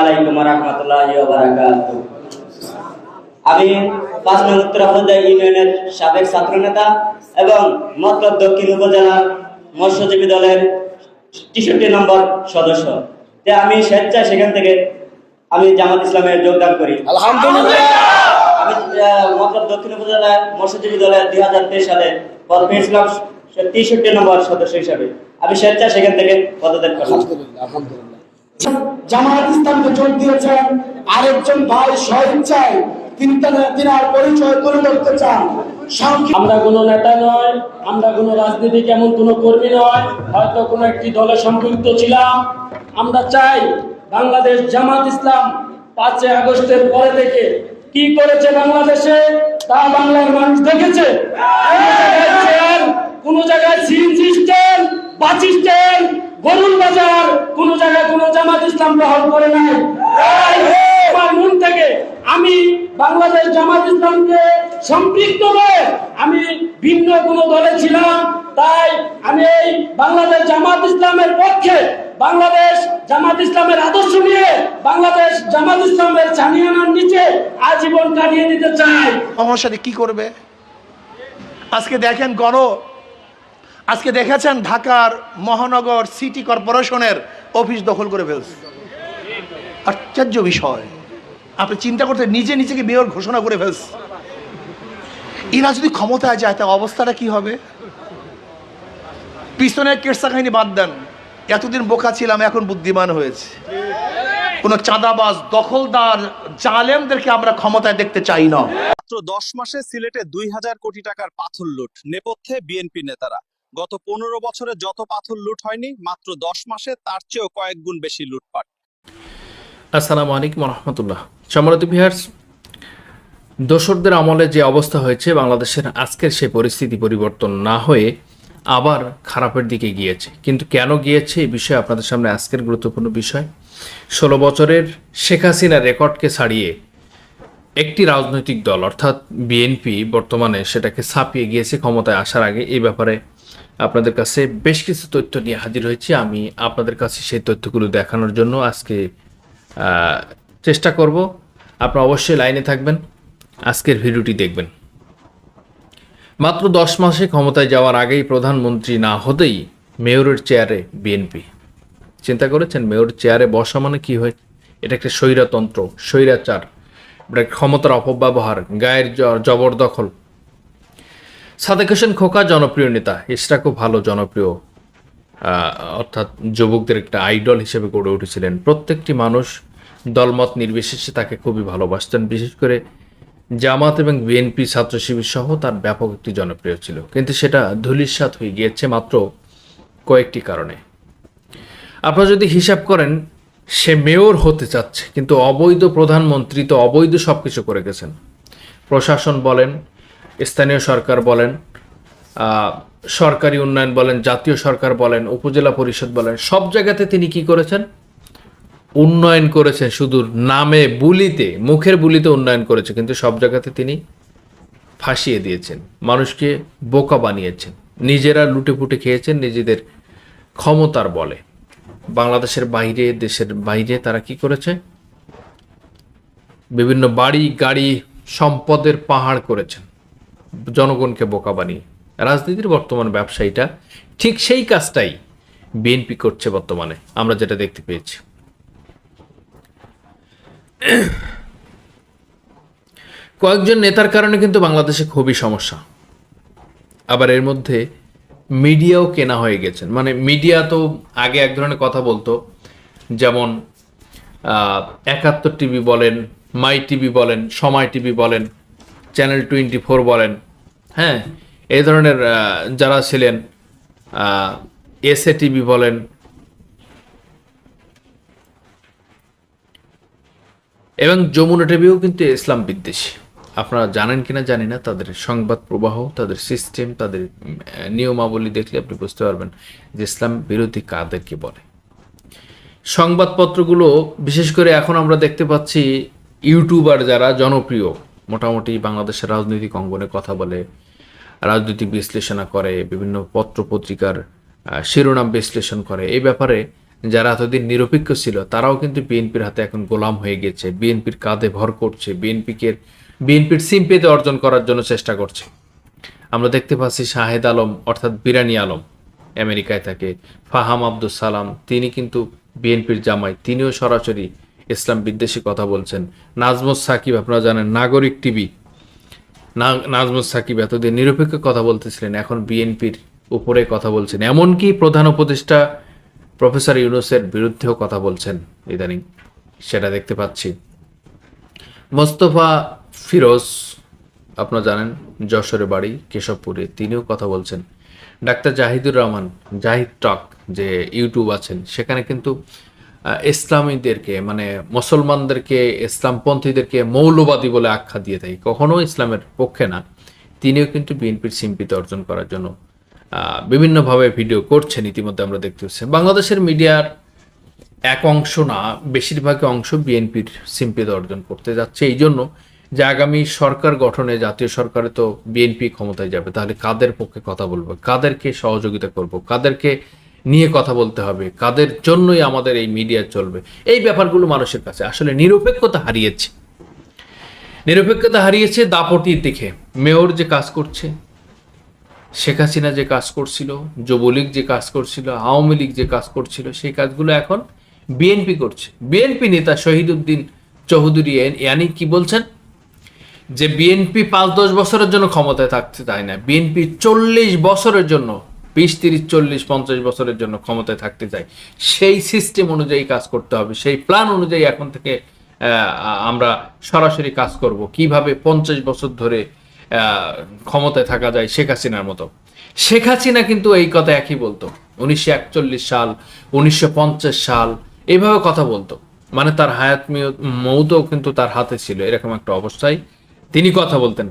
আলাইকুম রহমতুল্লাহ আমি পাঁচ নং ইউনিয়নের সাবেক ছাত্র নেতা এবং মতলব দক্ষিণ উপজেলার মৎস্যজীবী দলের তেষট্টি নম্বর সদস্য। যে আমি স্বেচ্ছায় সেখান থেকে আমি জামাত ইসলামে যোগদান করি। আলহামদুলিল্লাহ! আমি মতলব দক্ষিণ উপজেলায় মৎস্যজীবী দলের দুই হাজার তেইশ সালে পদ পেয়েছিলাম তেষট্টি নম্বর সদস্য হিসাবে। আমি স্বেচ্ছায় সেখান থেকে পদত্যাগ করলাম আলহামদুলিল্লাহ। জামায়াত ইসলামকে যোগ দিয়েছেন আরেকজন ভাই স্বেচ্ছায় তিনি তিনি আর পরিচয় তুলে ধরতে চান আমরা কোনো নেতা নয় আমরা কোনো রাজনীতিক এমন কোনো কর্মী নয় হয়তো কোনো একটি দলে সম্পৃক্ত ছিলাম আমরা চাই বাংলাদেশ জামাত ইসলাম পাঁচই আগস্টের পরে থেকে কি করেছে বাংলাদেশে তা বাংলার মানুষ দেখেছে কোনো জায়গায় ট্রেন, কোনো জায়গায় গরুর বাজার কোন জায়গায় কোনো জামাত ইসলাম গ্রহণ করে নাই। আমার মন থেকে আমি বাংলাদেশ জামাত ইসলামকে সম্পৃক্ত নয় আমি ভিন্ন কোন দলে ছিলাম তাই আমি এই বাংলাদেশ জামাত ইসলামের পক্ষে বাংলাদেশ জামাত ইসলামের আদর্শ নিয়ে বাংলাদেশ জামাত ইসলামের ছানিয়ানার নিচে আজীবন কাটিয়ে দিতে চাই। আমার সাথে কি করবে? আজকে দেখেন গণ আজকে দেখেছেন ঢাকার মহানগর সিটি কর্পোরেশনের অফিস দখল করে ফেলছে। আশ্চর্য বিষয়। আপনি চিন্তা করতে নিজে নিজেকে মেয়র ঘোষণা করে ফেলছে। এরা যদি ক্ষমতায় যায় তা অবস্থাটা কি হবে? পিছনের কেরসা কাহিনী বাদ দেন। এতদিন বোকা ছিলাম, এখন বুদ্ধিমান হয়েছে। কোনো চাঁদাবাজ, দখলদার, জালেমদেরকে আমরা ক্ষমতায় দেখতে চাই না। মাত্র দশ মাসে সিলেটে দুই হাজার কোটি টাকার পাথর লুট, নেপথ্যে বিএনপি নেতারা। গত পনেরো বছরে যত পাথর লুট হয়নি, মাত্র দশ মাসে তার চেয়েও কয়েক গুণ বেশি লুটপাট। আসসালামু আলাইকুম রহমতুল্লাহ সম্মানিত ভিহার্স দোসরদের আমলে যে অবস্থা হয়েছে, বাংলাদেশের আজকের সেই পরিস্থিতি পরিবর্তন না হয়ে আবার খারাপের দিকে গিয়েছে। কিন্তু কেন গিয়েছে এই বিষয়ে আপনাদের সামনে আজকের গুরুত্বপূর্ণ বিষয়। ষোলো বছরের শেখ হাসিনা রেকর্ডকে ছাড়িয়ে একটি রাজনৈতিক দল, অর্থাৎ বিএনপি, বর্তমানে সেটাকে ছাপিয়ে গিয়েছে ক্ষমতায় আসার আগে, এই ব্যাপারে আপনাদের কাছে বেশ কিছু তথ্য নিয়ে হাজির হয়েছি। আমি আপনাদের কাছে সেই তথ্যগুলো দেখানোর জন্য আজকে চেষ্টা করব। আপনারা অবশ্যই লাইনে থাকবেন, আজকের ভিডিওটি দেখবেন। মাত্র দশ মাসে ক্ষমতায় যাওয়ার আগেই প্রধানমন্ত্রী না হতেই মেয়রের চেয়ারে বিএনপি। চিন্তা করেছেন মেয়র চেয়ারে বসা মানে কী হয়? এটা একটা স্বৈরতন্ত্র, স্বৈরাচার, এটা ক্ষমতার অপব্যবহার, গায়ের জবরদখল। সাদেক হোসেন খোকা জনপ্রিয় নেতা ইশরাকও ভালো জনপ্রিয় অর্থাৎ যুবকদের একটা আইডল হিসেবে গড়ে উঠেছিলেন। প্রত্যেকটি মানুষ দলমত নির্বিশেষে তাকে খুবই ভালোবাসতেন। বিশেষ করে জামাত এবং বিএনপি ছাত্র শিবির সহ তার ব্যাপক একটি জনপ্রিয় ছিল। কিন্তু সেটা ধূলিসাৎ হয়ে গিয়েছে মাত্র কয়েকটি কারণে। আপনারা যদি হিসাব করেন, সে মেয়র হতে চাচ্ছে, কিন্তু অবৈধ প্রধানমন্ত্রী তো অবৈধ সব কিছু করে গেছেন। প্রশাসন বলেন স্থানীয় সরকার বলেন সরকারি উন্নয়ন বলেন, জাতীয় সরকার বলেন, উপজেলা পরিষদ বলেন, সব জায়গাতে তিনি কি করেছেন? উন্নয়ন করেছেন শুধু নামে বুলিতে, মুখের বুলিতে উন্নয়ন করেছে, কিন্তু সব জায়গাতে তিনি ফাঁসিয়ে দিয়েছেন, মানুষকে বোকা বানিয়েছেন, নিজেরা লুটে পুটে খেয়েছেন, নিজেদের ক্ষমতার বলে। বাংলাদেশের বাইরে, দেশের বাইরে তারা কি করেছে? বিভিন্ন বাড়ি, গাড়ি, সম্পদের পাহাড় করেছেন। জনগণকে বোকা বানিয়ে। রাজনীতির বর্তমান ব্যবসায়ীটা ঠিক সেই কাজটাই বিএনপি করছে বর্তমানে, আমরা যেটা দেখতে পেয়েছি। কয়েকজন নেতার কারণে কিন্তু বাংলাদেশে খুবই সমস্যা। আবার এর মধ্যে মিডিয়াও কেনা হয়ে গেছেন। মানে মিডিয়া তো আগে এক ধরনের কথা বলতো, যেমন একাত্তর টিভি বলেন, মাই টিভি বলেন, সময় টিভি বলেন চ্যানেল টোয়েন্টি ফোর বলেন। হ্যাঁ এই ধরনের যারা ছিলেন এসএ টিভি বলেন, এবং যমুনা টিভিও কিন্তু ইসলাম বিদ্বেষী। আপনারা জানেন কিনা জানি না, তাদের সংবাদ প্রবাহ, তাদের সিস্টেম তাদের নিয়মাবলী দেখলে আপনি বুঝতে পারবেন যে ইসলাম বিরোধী কাদেরকে বলে। সংবাদপত্রগুলো, বিশেষ করে এখন আমরা দেখতে পাচ্ছি, ইউটিউবার যারা জনপ্রিয় মোটামুটি বাংলাদেশের রাজনৈতিক অঙ্গনে কথা বলে, রাজনৈতিক বিশ্লেষণা করে, বিভিন্ন পত্র পত্রিকার শিরোনাম বিশ্লেষণ করে। এই ব্যাপারে যারা এতদিন নিরপেক্ষ ছিল, তারাও কিন্তু বিএনপির হাতে এখন গোলাম হয়ে গেছে। বিএনপির কাঁধে ভর করছে, বিএনপিকে, বিএনপির সিম্পেতে অর্জন করার জন্য চেষ্টা করছে। আমরা দেখতে পাচ্ছি শাহেদ আলম, অর্থাৎ বিরানি আলম, আমেরিকায় থাকে। ফাহাম আব্দুল সালাম, তিনি কিন্তু বিএনপির জামাই, তিনিও সরাসরি ইসলাম বিদ্বেষী কথা বলছেন। নাজমুস সাকিব, আপনারা জানেন, নাগরিক টিভি। নাজমুস সাকিব এতদিন নিরপেক্ষ কথা বলতেছিলেন, এখন বিএনপির উপরে কথা বলছেন। এমনকি প্রধান উপদেষ্টা প্রফেসর ইউনুসের বিরুদ্ধেও কথা বলছেন ইদানিং, সেটা দেখতে পাচ্ছি। মোস্তফা ফিরোজ, আপনারা জানেন, যশোরে বাড়ি, কেশবপুরে তিনিও কথা বলছেন। ডাক্তার জাহিদুর রহমান, জাহিদ টক, যে ইউটিউব আছেন, সেখানে কিন্তু ইসলামীদেরকে মানে মুসলমানদেরকে, ইসলামপন্থীদেরকে মৌলবাদী বলে আখ্যা দিয়ে থাকে। কখনো ইসলামের পক্ষে না। তিনিও কিন্তু বিএনপির সিম্পিতে অর্জন করার জন্য বিভিন্নভাবে ভিডিও করছেন ইতিমধ্যে আমরা দেখতে পাচ্ছি। বাংলাদেশের মিডিয়ার এক অংশ না, বেশিরভাগ অংশ বিএনপির সিম্পিতে অর্জন করতে যাচ্ছে। এই জন্য যে আগামী সরকার গঠনে জাতীয় সরকারে তো বিএনপি ক্ষমতায় যাবে, তাহলে কাদের পক্ষে কথা বলব? কাদেরকে সহযোগিতা করব? কাদেরকে নিয়ে কথা বলতে হবে। কাদের জন্যই আমাদের এই মিডিয়া চলবে? এই ব্যাপারগুলো মানুষের কাছে। আসলে নিরপেক্ষতা হারিয়েছে। নিরপেক্ষতা হারিয়েছে দাপটির দিকে। মেয়র যে কাজ করছে, শেখ হাসিনা যে কাজ করছিল, যুবলীগ যে কাজ করছিল, আওয়ামী লীগ যে কাজ করছিল, সেই কাজগুলো এখন বিএনপি করছে। বিএনপি নেতা শহীদুদ্দিন চৌধুরী ইয়ানি কি বলছেন? যে বিএনপি পাঁচ দশ বছরের জন্য ক্ষমতায় থাকতে চায় না। বিএনপি চল্লিশ বছরের জন্য বিশ, তিরিশ, চল্লিশ, পঞ্চাশ বছরের জন্য ক্ষমতায় থাকতে চায় সেই সিস্টেম অনুযায়ী কাজ করতে হবে। সেই প্ল্যান অনুযায়ী এখন থেকে আমরা সরাসরি কাজ করব। কীভাবে পঞ্চাশ বছর ধরে ক্ষমতায় থাকা যায় শেখ হাসিনার মতো। শেখ হাসিনা কিন্তু এই কথা একই বলতো। উনিশশো একচল্লিশ সাল, উনিশশো পঞ্চাশ সাল এইভাবে কথা বলতো। মানে তার হায়াত মৌতও কিন্তু তার হাতে ছিল, এরকম একটা অবস্থায়। তিনি কথা বলতেন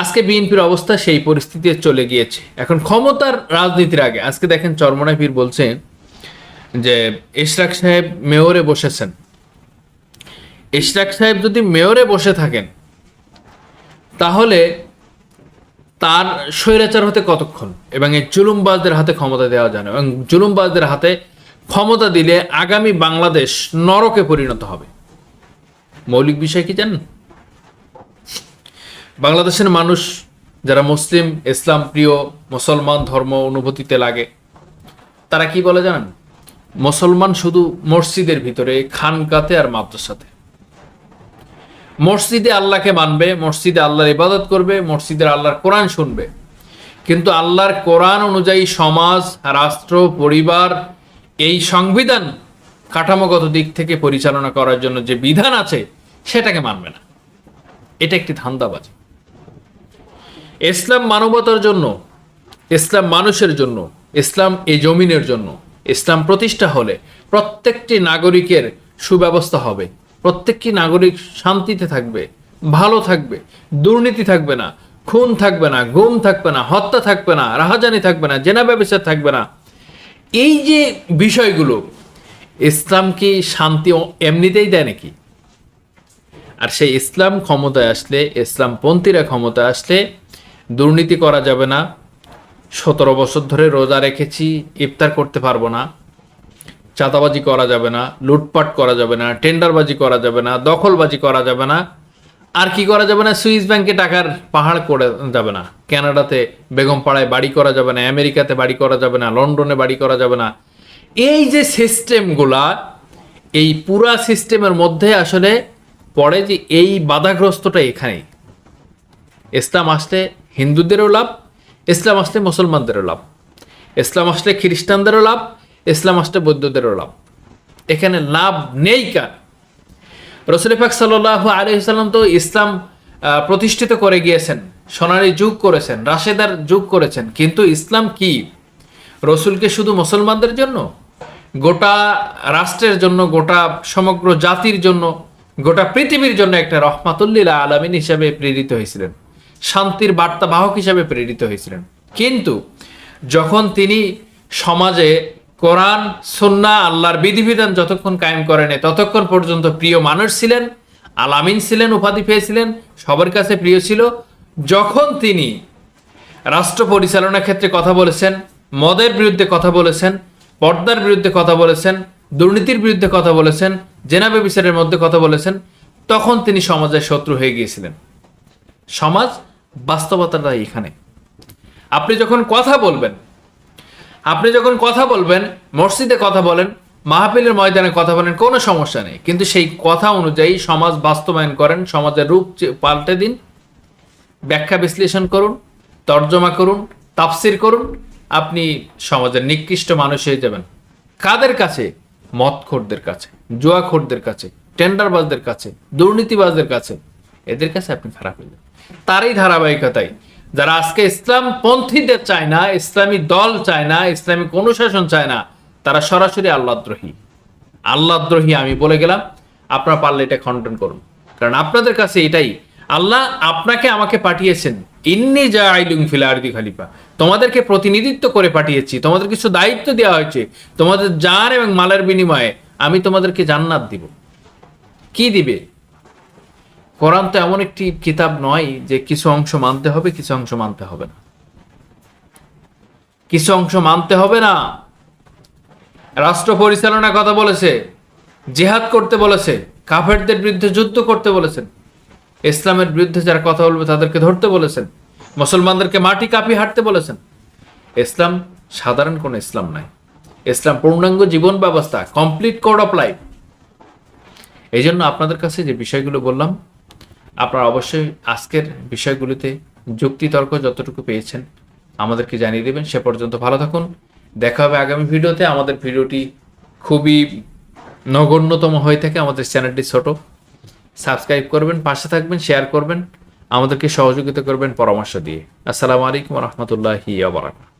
আজকে বিএনপির অবস্থা সেই পরিস্থিতি চলে গিয়েছে। এখন ক্ষমতার রাজনীতির আগে, আজকে দেখেন চরমনাই পীর বলছে যে ইশরাক সাহেব মেয়রে বসেছেন। ইশরাক সাহেব যদি মেয়রে বসে থাকেন, তাহলে তার স্বৈরাচার হতে কতক্ষণ? এবং এই জুলুমবাজদের হাতে ক্ষমতা দেওয়া যায় না। এবং জুলুমবাজদের হাতে ক্ষমতা দিলে আগামী বাংলাদেশ নরকে পরিণত হবে। মৌলিক বিষয় কি জানেন? বাংলাদেশের মানুষ যারা মুসলিম, ইসলাম প্রিয়, মুসলমান ধর্ম অনুভূতিতে লাগে, তারা কি বলে জানেন? মুসলমান শুধু মসজিদের ভিতরে, খানকাতে আর মাদ্রাসাতে। মসজিদে আল্লাহকে মানবে, মসজিদে আল্লাহর ইবাদত করবে মসজিদের আল্লাহর কোরআন শুনবে। কিন্তু আল্লাহর কোরআন অনুযায়ী সমাজ, রাষ্ট্র, পরিবার এই সংবিধান কাঠামোগত দিক থেকে পরিচালনা করার জন্য যে বিধান আছে, সেটাকে মানবে না। এটা একটি ধান্দাবাজি। ইসলাম মানবতার জন্য, ইসলাম মানুষের জন্য, ইসলাম এই জমিনের জন্য, ইসলাম প্রতিষ্ঠা হলে প্রত্যেকটি নাগরিকের সুব্যবস্থা হবে। প্রত্যেকটি নাগরিক শান্তিতে থাকবে, ভালো থাকবে, দুর্নীতি থাকবে না, খুন থাকবে না, গুম থাকবে না, হত্যা থাকবে না, রাহাজানি থাকবে না, জেনা ব্যবসা থাকবে না। এই যে বিষয়গুলো, ইসলাম কি শান্তি এমনিতেই দেয় নাকি? আর সেই ইসলাম ক্ষমতায় আসলে, ইসলামপন্থীরা ক্ষমতায় আসলে দুর্নীতি করা যাবে না। সতেরো বছর ধরে রোজা রেখেছি, ইফতার করতে পারব না। চাঁদাবাজি করা যাবে না, লুটপাট করা যাবে না, টেন্ডারবাজি করা যাবে না, দখলবাজি করা যাবে না। আর কি করা যাবে না? সুইস ব্যাংকে টাকার পাহাড় করে যাবে না। কানাডাতে বেগমপাড়ায় বাড়ি করা যাবে না, আমেরিকাতে বাড়ি করা যাবে না, লন্ডনে বাড়ি করা যাবে না। এই যে সিস্টেমগুলা, এই পুরা সিস্টেমের মধ্যে আসলে পড়ে যে এই বাধাগ্রস্তটা এখানেই। ইসলাম আসলে হিন্দুদেরও লাভ, ইসলাম আসলে মুসলমানদেরও লাভ। ইসলাম আসলে খ্রিস্টানদেরও লাভ, ইসলাম আসলে বৌদ্ধদেরও লাভ। এখানে লাভ নেই কার? রসুল পাক সাল্লাহ আলহিসাল্লাম তো ইসলাম প্রতিষ্ঠিত করে গিয়েছেন, সোনালী যুগ করেছেন, রাশেদার যুগ করেছেন, কিন্তু ইসলাম কি? রসুলকে শুধু মুসলমানদের জন্য? গোটা রাষ্ট্রের জন্য, গোটা সমগ্র জাতির জন্য, গোটা পৃথিবীর জন্য একটা রহমাতুল্লিল আলামিন হিসাবে প্রেরিত হয়েছিলেন। শান্তির বার্তা বাহক হিসাবে প্রেরিত হয়েছিলেন। কিন্তু যখন তিনি সমাজে কোরআন, সন্না, আল্লাহর বিধিবিধান যতক্ষণ কায়েম করেনি ততক্ষণ পর্যন্ত প্রিয় মানুষ ছিলেন, আলামিন ছিলেন, উপাধি পেয়েছিলেন, সবার কাছে প্রিয় ছিল। যখন তিনি রাষ্ট্র পরিচালনার ক্ষেত্রে কথা বলেছেন, মদের বিরুদ্ধে কথা বলেছেন, পর্দার বিরুদ্ধে কথা বলেছেন, দুর্নীতির বিরুদ্ধে কথা বলেছেন জেনাবে বিচারের মধ্যে কথা বলেছেন, তখন তিনি সমাজের শত্রু হয়ে গিয়েছিলেন। সমাজ বাস্তবতাটা এখানে। আপনি যখন কথা বলবেন, আপনি যখন কথা বলবেন, মসজিদে কথা বলেন, মাহফিলের ময়দানে কথা বলেন, কোনো সমস্যা নেই। কিন্তু সেই কথা অনুযায়ী সমাজ বাস্তবায়ন করেন, সমাজের রূপ পাল্টে দিন, ব্যাখ্যা বিশ্লেষণ করুন, তর্জমা করুন, তাফসির করুন, আপনি সমাজের নিকৃষ্ট মানুষ হয়ে যাবেন। কাদের কাছে? মদখোরদের কাছে, জুয়াখোরদের কাছে, টেন্ডারবাজদের কাছে, দুর্নীতিবাজদের কাছে। এদের কাছে আপনি খারাপ হয়ে যাবেন। তারই ধারাবাহিকতায়। যারা আজকে ইসলাম পন্থীদের চায় না, ইসলামী দল চায় না ইসলামিক অনুশাসন চায় না, তারা সরাসরি আল্লাহদ্রোহী। আল্লাহদ্রোহী আমি বলে গেলাম, আপনারা পারলে এটা খণ্ডন করুন। কারণ আপনাদের কাছে এটাই, আল্লাহ আপনাকে আমাকে পাঠিয়েছেন। ইন্নি যা আইলুং ফিলারদি খালিফা। তোমাদেরকে প্রতিনিধিত্ব করে পাঠিয়েছি, তোমাদের কিছু দায়িত্ব দেওয়া হয়েছে, তোমাদের জান এবং মালের বিনিময়ে আমি তোমাদেরকে জান্নাত দিব। কি দিবে? কোরআন তো এমন একটি কিতাব নয় যে কিছু অংশ মানতে হবে, কিছু অংশ মানতে হবে না। কিছু অংশ মানতে হবে না। রাষ্ট্র পরিচালনার কথা বলেছে, জেহাদ করতে বলেছে, কাফেরদের বিরুদ্ধে যুদ্ধ করতে বলেছেন। ইসলামের বিরুদ্ধে যারা কথা বলবে তাদেরকে ধরতে বলেছেন। মুসলমানদেরকে মাটি কাপি হাঁটতে বলেছেন। ইসলাম সাধারণ কোনো ইসলাম নাই ইসলাম পূর্ণাঙ্গ জীবন ব্যবস্থা কমপ্লিট কোড অফ লাইফ এই জন্য আপনাদের কাছে যে বিষয়গুলো বললাম আপনারা অবশ্যই আজকের বিষয়গুলিতে যুক্তিতর্ক যতটুকু পেয়েছেন আমাদেরকে জানিয়ে দেবেন। সে পর্যন্ত ভালো থাকুন। দেখা হবে আগামী ভিডিওতে। আমাদের ভিডিওটি খুবই নগণ্যতম হয়ে থাকে আমাদের চ্যানেলটি ছোট। সাবস্ক্রাইব করবেন, পাশে থাকবেন, শেয়ার করবেন। আমাদেরকে সহযোগিতা করবেন পরামর্শ দিয়ে। আসসালামু আলাইকুম রহমতুল্লাহি আবরাকাত